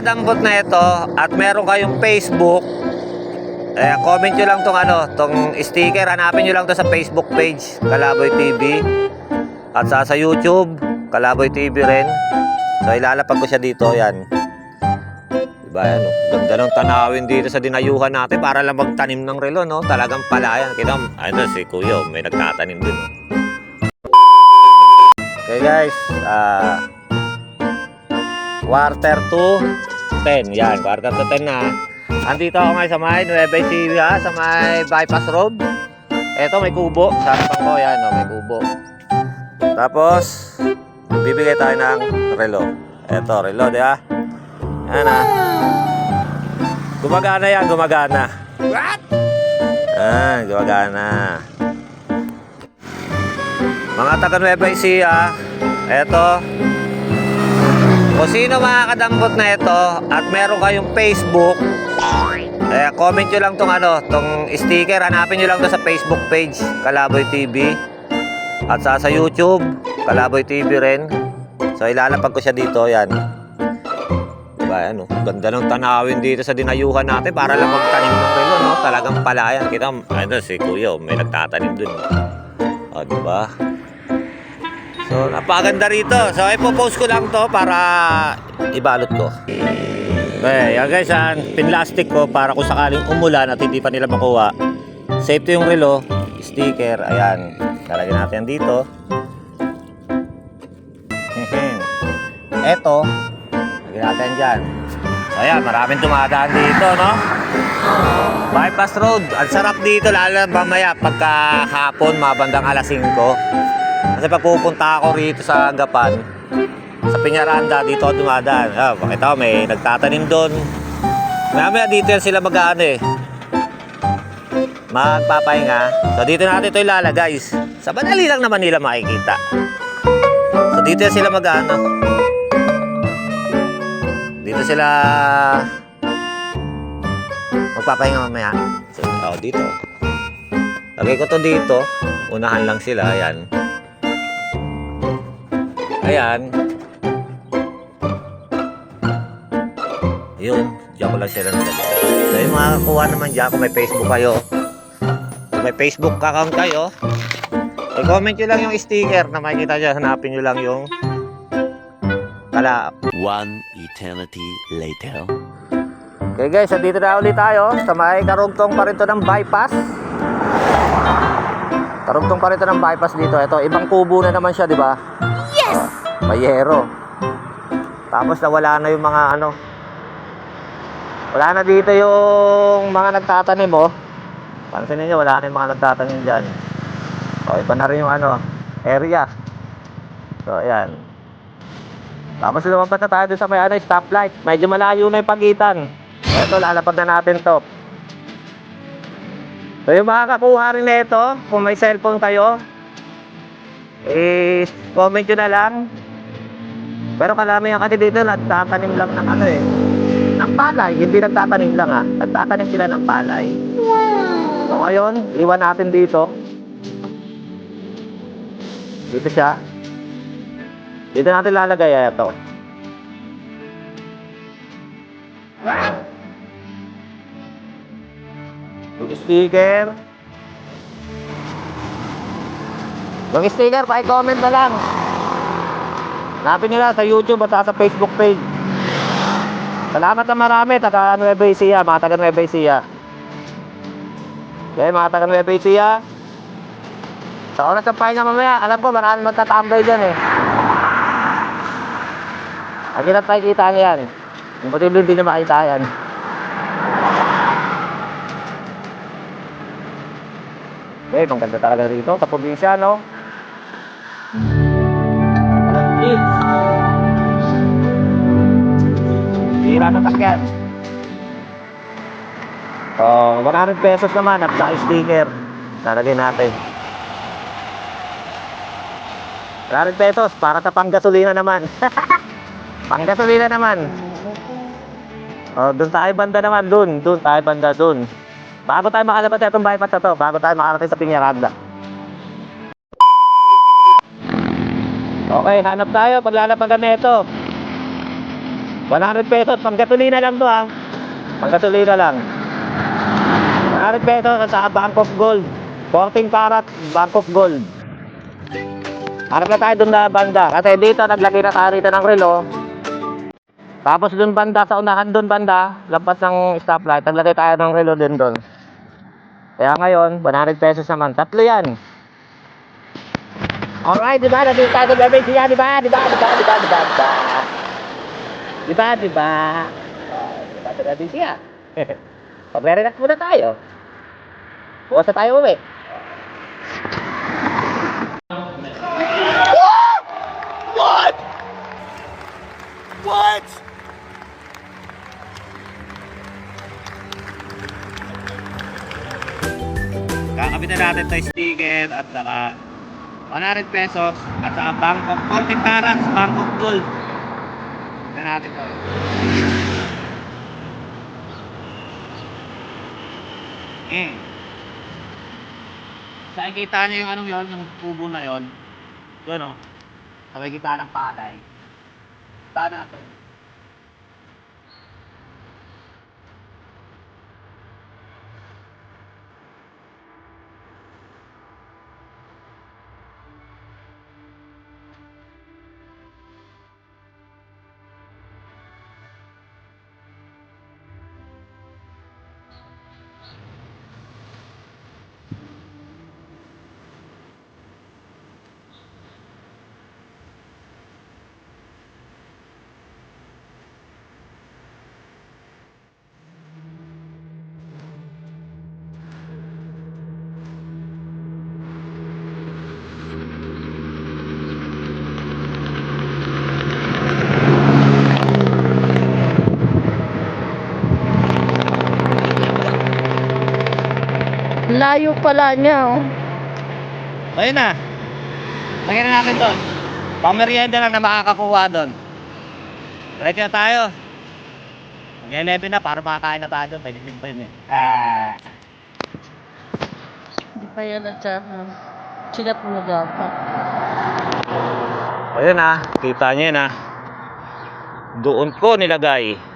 makakadampot na ito at meron kayong Facebook, eh, comment nyo lang tong ano, tong sticker. Hanapin nyo lang to sa Facebook page, Kalaboy TV. At sa, sa YouTube, Kalaboy TV rin. So ilalapag ko siya dito, yan. Diba yan, oh. Ganda ng tanawin dito sa dinayuhan natin para lang magtanim ng relo, no? Talagang palayan. Kita, ano si Kuya, may nagtatanim din. Okay guys, ah quarter to 10. Yan, quarter to 10 na. Andito ako ngayon sa may Nueva Ecija, sa may bypass road. Eto, may kubo. Sa harapan ko, yan, oh, may kubo. Tapos, bibigay tayo ng relo. Eto, relo, di ba? Yan ah. Gumagana yan, gumagana. What? Ah, gumagana. Mga taga Nueva Ecija, eto, kung sino makakadampot na ito at meron kayong Facebook, eh, comment nyo lang tong ano, tong sticker. Hanapin nyo lang to sa Facebook page, Kalaboy TV. At sa, sa YouTube, Kalaboy TV rin. So ilalapag ko siya dito, yan. Diba, ano, ganda ng tanawin dito sa dinayuhan natin para lang magtanim ng relo, no? Talagang palayan. Kita, ano, si Kuya, may nagtatanim dun. O, diba? So, napakaganda rito. So, ipopost ko lang to para ibalot ko. Okay, yan guys, yan. Pinlastic ko para kung sakaling umulan at hindi pa nila makuha. Safety yung relo, sticker, ayan. Lalagyan natin dito. Eto, lagyan natin dyan. Ayan, maraming dumadaan dito, no? Bypass Road. Ang sarap dito, lalo mamaya pagka hapon, mabandang alas 5. Kasi pag pupunta ako rito sa Gapan, sa Piñaranda, dito ako dumadaan. Ah, pakita ko, may nagtatanim doon. Mamaya dito yan sila mag-ano eh. Magpapahinga. So dito natin ito ilalagay. Sa madali lang naman nila makikita. So dito yan sila mag-ano. Dito sila magpapahinga mamaya. So, oh, dito. Lagay ko to dito. Unahan lang sila. Ayan. Ayan. Yun. Diyan ko lang sila nalagay. So yung makakakuha naman dyan kung may Facebook kayo. Kung may Facebook account kayo, i-comment nyo lang yung sticker na makikita dyan. Hanapin nyo lang yung kala. One eternity later. Okay guys, so dito na ulit tayo sa may karugtong pa rin to ng bypass. Karugtong pa rin to ng bypass dito. Ito, ibang kubo na naman siya, di ba? Yes! Mayero. Tapos nawala na yung mga ano. Wala na dito yung mga nagtatanim, oh. Pansin niyo wala na yung mga nagtatanim dyan. So, iba na rin yung ano, area. So, ayan. Tapos lumabas na tayo dun sa may ano, stoplight. Medyo malayo na yung pagitan. Ito, lalapag na natin to. So yung makakakuha rin na ito, kung may cellphone kayo, eh, comment nyo na lang. Pero kalami yung kasi dito, nagtatanim lang ng ano eh, ng palay. Hindi nagtatanim lang ah, nagtatanim sila ng palay. So ngayon, iwan natin dito. Dito siya. Dito natin lalagay ah, ito. Yung sticker. Yung sticker, pa-comment na lang. Hanapin nila sa YouTube at sa Facebook page. Salamat na marami, taga Nueva Ecija, mga taga Nueva Ecija. Okay, mga taga Nueva Ecija. Sa oras ng pahinga mamaya, alam ko maraming magtatambay dyan eh. Ang hirap tayo kita niya yan. Imposible hindi na makita yan. Okay, ang ganda talaga rito sa probinsya, no? Tira na takyan. So, 100 pesos naman at saka sticker. Lalagay natin. 100 pesos para sa panggasolina naman. panggasolina naman. Oh, doon tayo banda naman, doon. Doon tayo banda, doon. Bago tayo makalabas sa itong bypass na to, bago tayo makarating sa Piñaranda. Okay, hanap tayo. Paglalapagan na ito. 100 pesos, panggatulina lang to ha. Panggatulina lang. 100 pesos saka Bank of Gold. 14 karat Bank of Gold. Harap na tayo dun na banda. Kasi dito, naglagay na tayo ng relo. Tapos dun banda, sa unahan dun banda, lampas ng stoplight, naglagay tayo ng relo din dun. Kaya ngayon, 100 pesos naman. Tatlo yan. Alright, di ba? Nandito tayo sa BBC yan, di ba? Di ba? Di ba? Di ba? Di ba? Di ba? Di ba? Di ba? Di ba? Sa BBC yan. Pag-relax muna tayo. Bukas tayo uwi. What? What? Kakabit na natin ito sticker at saka 100 pesos at saka Bangkok 40 carats Bangkok gold. Tignan natin to. Mm. Sa nakikita niyo yung anong yon, yung tubo na yon. Doon oh. Sa nakikita ng patay. Taan natin. Layo pala niya, oh. Ayun na. Lagyan na natin doon. Pamerienda lang na makakakuha doon. Ready na tayo. Mag-11 na para makakain na tayo doon. Pwede din pa yun eh. Ah. Hindi pa yan at saka. Mo na dapat. Ayun na. Kita niyo na. Doon ko nilagay.